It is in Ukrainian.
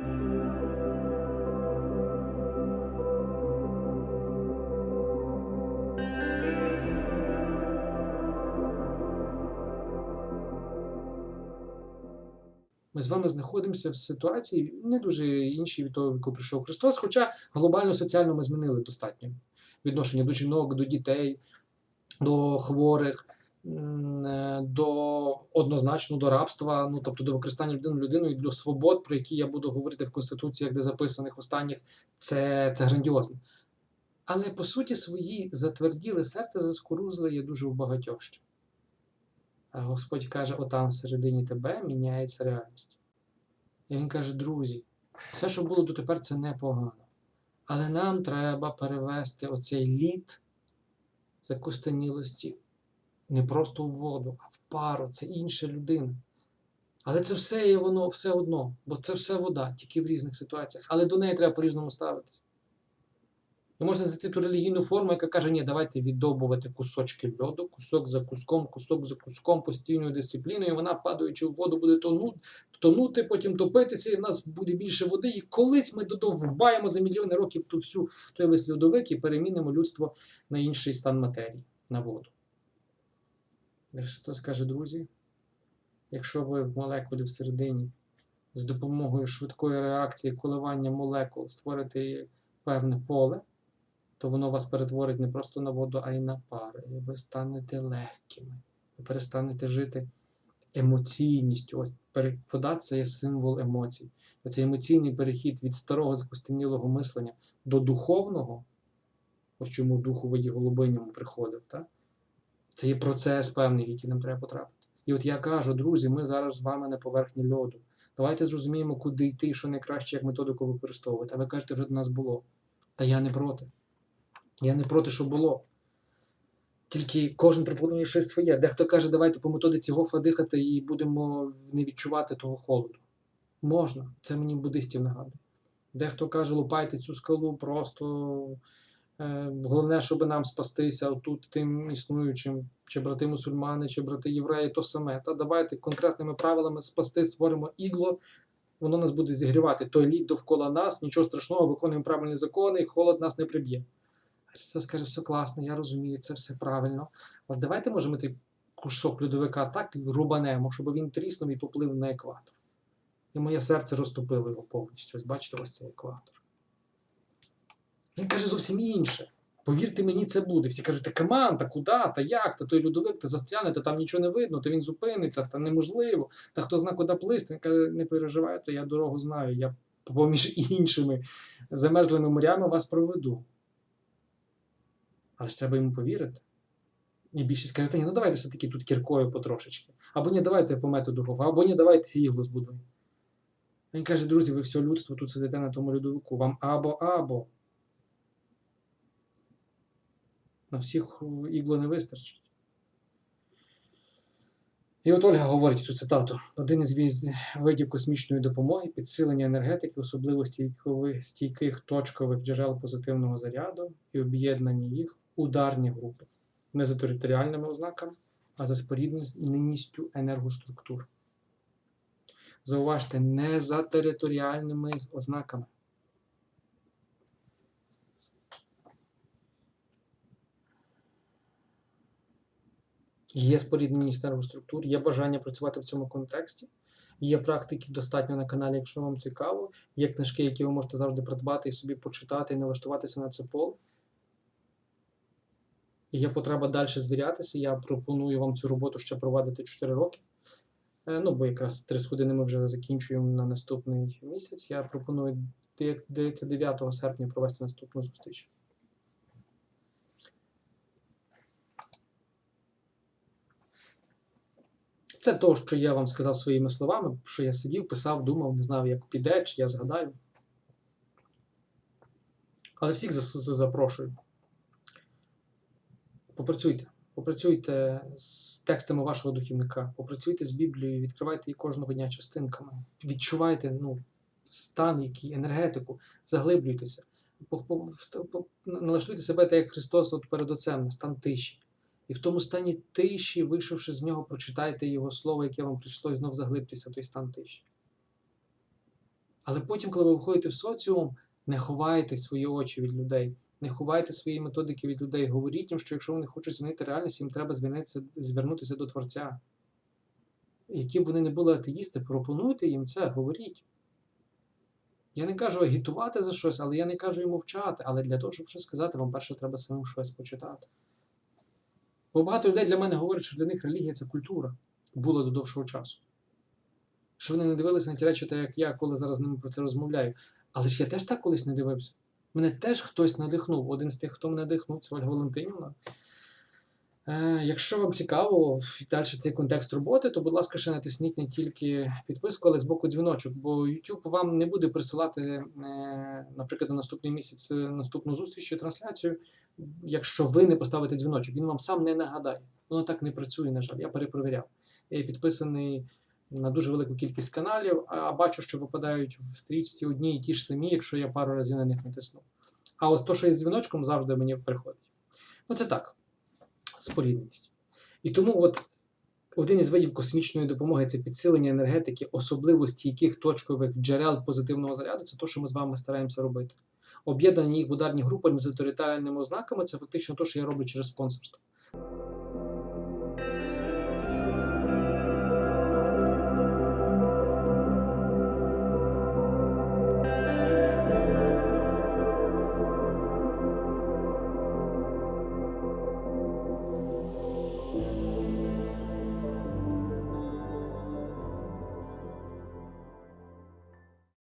Ми з вами знаходимося в ситуації не дуже іншій від того, в яку прийшов Христос, хоча глобально соціально ми змінили достатньо відношення до жінок, до дітей, до хворих, е, однозначно до рабства, ну тобто до використання людини людиною до свобод, про які я буду говорити в конституціях, де записаних останніх, це, це грандіозно. Але по суті свої затверділи серце заскорузли є дуже у багатьох ще. А Господь каже, отам всередині тебе міняється реальність. І він каже, друзі, все, що було дотепер, це непогано. Але нам треба перевести оцей лід закостенілості не просто в воду, а в пару. Це інша людина. Але це все є воно все одно, бо це все вода, тільки в різних ситуаціях. Але до неї треба по-різному ставитися. І можна знайти ту релігійну форму, яка каже, ні, давайте віддобувати кусочки льоду, кусок за куском, кусок за куском, постійною дисципліною, вона, падаючи в воду, буде тонути, тонути, потім топитися, і в нас буде більше води. І колись ми додовбаємо за мільйони років ту всю той весь льодовик і перемінимо людство на інший стан матерії, на воду. Христос каже, друзі, якщо ви в молекулі всередині з допомогою швидкої реакції коливання молекул створите певне поле, то воно вас перетворить не просто на воду, а й на пари. І ви станете легкими. Ви перестанете жити емоційністю. Ось вода це є символ емоцій. Оцей емоційний перехід від старого закостенілого мислення до духовного, ось чому дух у виді голубинному приходив, так? Це є процес певний, який нам треба потрапити. І от я кажу, друзі, ми зараз з вами на поверхні льоду. Давайте зрозуміємо, куди йти що найкраще, як методику використовувати. А ви кажете, вже до нас було. Та я не проти. Я не проти, що було. Тільки кожен пропонує щось своє. Дехто каже, давайте по методиці гофа дихати і будемо не відчувати того холоду. Можна, це мені буддистів нагадує. Дехто каже, лупайте цю скалу, просто головне, щоб нам спастися отут тим існуючим, чи брати мусульмани, чи брати євреї, то саме. Та давайте конкретними правилами спасти, створимо ігло, воно нас буде зігрівати. Той лід довкола нас, нічого страшного, виконуємо правильні закони, і холод нас не приб'є. Це скаже, все класно, я розумію, це все правильно. Але давайте, може, ми той кусок льодовика так рубанемо, щоб він тріснув і поплив на екватор. І моє серце розтопило його повністю. Ось бачите, ось цей екватор. Він каже зовсім інше. Повірте мені, це буде. Всі кажуть, та каман, та куди, та як, та той льодовик, та застряне, та там нічого не видно, та він зупиниться, та неможливо, та хто зна, куди плисти. Він каже, не переживайте, я дорогу знаю, я поміж іншими замерзлими морями вас проведу. Але ж треба йому повірити. І більшість каже, та ні, ну давайте все-таки тут кіркою потрошечки. Або ні, давайте по методу Гофа, або ні, давайте іглу збудуємо. Він каже, друзі, ви все людство тут сидите на тому льодовику, вам або-або. На всіх ігло не вистачить. І от Ольга говорить цю цитату: один із видів космічної допомоги підсилення енергетики, особливо стійких точкових джерел позитивного заряду і об'єднання їх в ударні групи, не за територіальними ознаками, а за спорідненістю енергоструктур. Зауважте, не за територіальними ознаками. Є спорідненість енергоструктур, є бажання працювати в цьому контексті. Є практики достатньо на каналі, якщо вам цікаво. Є книжки, які ви можете завжди придбати і собі почитати і налаштуватися на це поле. Є потреба далі звірятися. Я пропоную вам цю роботу ще провадити 4 роки. Е, Ну, бо якраз 3 години ми вже закінчуємо на наступний місяць. Я пропоную 9 серпня провести наступну зустріч. Це то, що я вам сказав своїми словами, що я сидів, писав, думав, не знав, як піде, чи я згадаю. Але всіх запрошую. Попрацюйте. Попрацюйте з текстами вашого духівника, попрацюйте з Біблією, відкривайте її кожного дня частинками. Відчувайте ну, стан, який, енергетику, заглиблюйтеся. Налаштуйте себе так, як Христос от перед Отцем, стан тиші. І в тому стані тиші, вийшовши з нього, прочитайте його слово, яке вам прийшло, і знов заглибтеся в той стан тиші. Але потім, коли ви виходите в соціум, не ховайте свої очі від людей, не ховайте свої методики від людей. Говоріть їм, що якщо вони хочуть змінити реальність, їм треба звернутися, до Творця. Які б вони не були атеїсти, пропонуйте їм це, говоріть. Я не кажу агітувати за щось, але я не кажу і мовчати. Але для того, щоб щось сказати, вам перше треба самим щось почитати. Бо багато людей для мене говорять, що для них релігія це культура. Було до довшого часу. Що вони не дивилися на ті речі, так як я, коли зараз з ними про це розмовляю. Але ж я теж так колись не дивився. Мене теж хтось надихнув. Один з тих, хто мене надихнув, це Ольга Валентинівна. Е, якщо вам цікаво і далі цей контекст роботи, то, будь ласка, ще натисніть не тільки підписку, але з боку дзвіночок, бо YouTube вам не буде присилати, е, наприклад, на наступний місяць е, наступну зустріч чи трансляцію, якщо ви не поставите дзвіночок. Він вам сам не нагадає. Воно так не працює, на жаль. Я перепровіряв. Я підписаний на дуже велику кількість каналів, а бачу, що випадають в стрічці одні і ті ж самі, якщо я пару разів на них натисну. А от то, що із дзвіночком, завжди мені приходить. Ну, це так, спорідненість. І тому от один із видів космічної допомоги це підсилення енергетики, особливості яких точкових джерел позитивного заряду, це те, що ми з вами стараємося робити об'єднані їх в ударні групи з територіальними ознаками. Це фактично те, що я роблю через спонсорство.